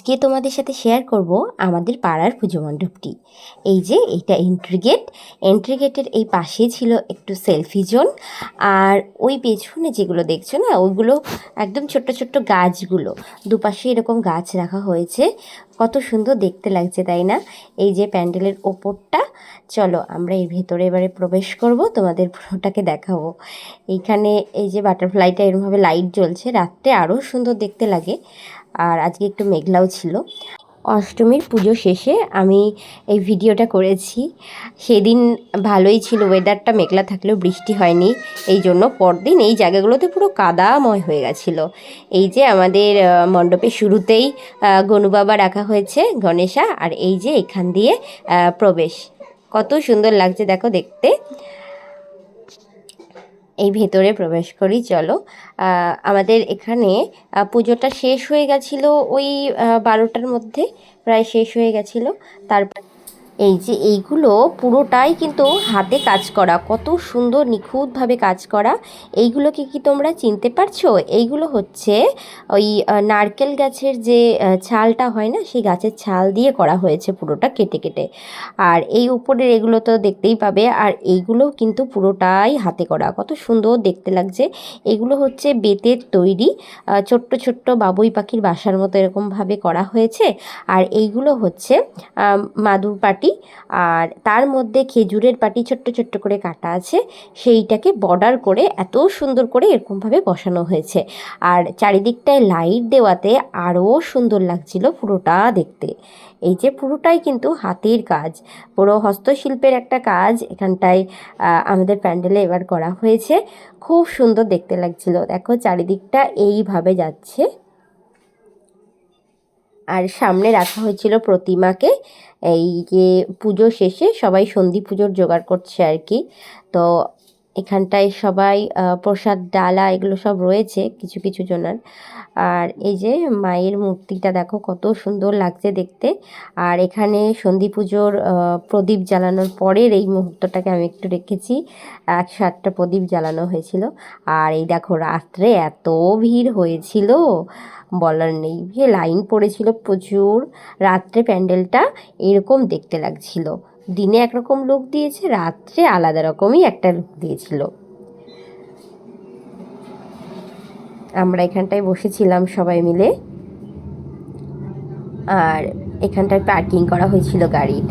আজকে তোমাদের সাথে শেয়ার করব আমাদের পাড়ার পুজো মণ্ডপটি। এই যে এটা এন্ট্রি গেট এন্ট্রি গেটের এই পাশে ছিল একটু সেলফি জোন আর ওই পেছনে যেগুলো দেখছ না ওইগুলো একদম ছোট্ট ছোট্ট গাছগুলো। দুপাশে এরকম গাছ রাখা হয়েছে। কত সুন্দর দেখতে লাগছে, তাই না? এই যে প্যান্ডেলের ওপরটা। চলো, আমরা এর ভেতরে এবারে প্রবেশ করব, তোমাদের পুরোটাকে দেখাবো। এইখানে এই যে বাটারফ্লাইটা এরমভাবে লাইট জ্বলছে, রাত্রে আরও সুন্দর দেখতে লাগে। আর আজকে একটু মেঘলাও ছিল। অষ্টমীর পুজো শেষে আমি এই ভিডিওটা করেছি। সেদিন ভালোই ছিল ওয়েদারটা মেঘলা থাকলেও বৃষ্টি হয়নি। এই জন্য পরদিন এই জায়গাগুলোতে পুরো কাদাময় হয়ে গেছিল। এই যে আমাদের মণ্ডপের শুরুতেই গনুবাবা রাখা হয়েছে, গণেশা, আর এই যে এখান দিয়ে প্রবেশ। কত সুন্দর লাগছে, দেখো দেখতে। এই ভেতরে প্রবেশ করি, চলো। আমাদের এখানে পুজোটা শেষ হয়ে গেছিল ওই বারোটার মধ্যে, প্রায় শেষ হয়ে গেছিল। তারপর এই যে এইগুলো পুরোটাই কিন্তু হাতে কাজ করা, কত সুন্দর নিখুঁতভাবে কাজ করা। এইগুলোকে কি তোমরা চিনতে পারছ? এইগুলো হচ্ছে ওই নারকেল গাছের যে ছালটা হয় না, সেই গাছের ছাল দিয়ে করা হয়েছে পুরোটা কেটে কেটে। আর এই উপরের এগুলো তো দেখতেই পাবে, আর এইগুলোও কিন্তু পুরোটাই হাতে করা। কত সুন্দর দেখতে লাগছে। এগুলো হচ্ছে বেতের তৈরি ছোট্ট ছোট্ট বাবুই পাখির বাসার মতো এরকমভাবে করা হয়েছে। আর এইগুলো হচ্ছে মাদুর পাটি আর তার মধ্যে খেজুরের পাটি ছোট্ট ছোট্ট করে কাটা আছে। সেইটাকে বর্ডার করে এত সুন্দর করে এরকমভাবে বসানো হয়েছে। আর চারিদিকটায় লাইট দেওয়াতে আরও সুন্দর লাগছিল পুরোটা দেখতে। এই যে পুরোটাই কিন্তু হাতের কাজ। পুরো হস্তশিল্পের একটা কাজ এখানটায় আমাদের প্যান্ডেলে এবার করা হয়েছে। খুব সুন্দর দেখতে লাগছিল। দেখো চারিদিকটা এইভাবে যাচ্ছে। আর সামনে রাখা হয়েছিল প্রতিমাকে। এই যে পুজো শেষে সবাই সন্ধি পুজোর জোগাড় করছে আর কি। তো এখানটায় সবাই প্রসাদ, ডালা এগুলো সব রয়েছে কিছু কিছু জনের। আর এই যে মায়ের মূর্তিটা দেখো কত সুন্দর লাগছে দেখতে। আর এখানে সন্ধি পুজোর প্রদীপ জ্বালানোর পরের এই মুহূর্তটাকে আমি একটু রেখেছি। একশো আটটা প্রদীপ জ্বালানো হয়েছিল। আর এই দেখো রাত্রে এত ভিড় হয়েছিল। বলার নেই যে লাইন পড়েছিল প্রচুর। রাত্রে প্যান্ডেলটা এরকম দেখতে লাগছিল। দিনে একরকম লোক দিয়েছে, রাত্রে আলাদা রকমই একটা লোক দিয়েছিল। আমরা এখানটায় বসেছিলাম সবাই মিলে। আর এখানটায় পার্কিং করা হয়েছিল গাড়ির।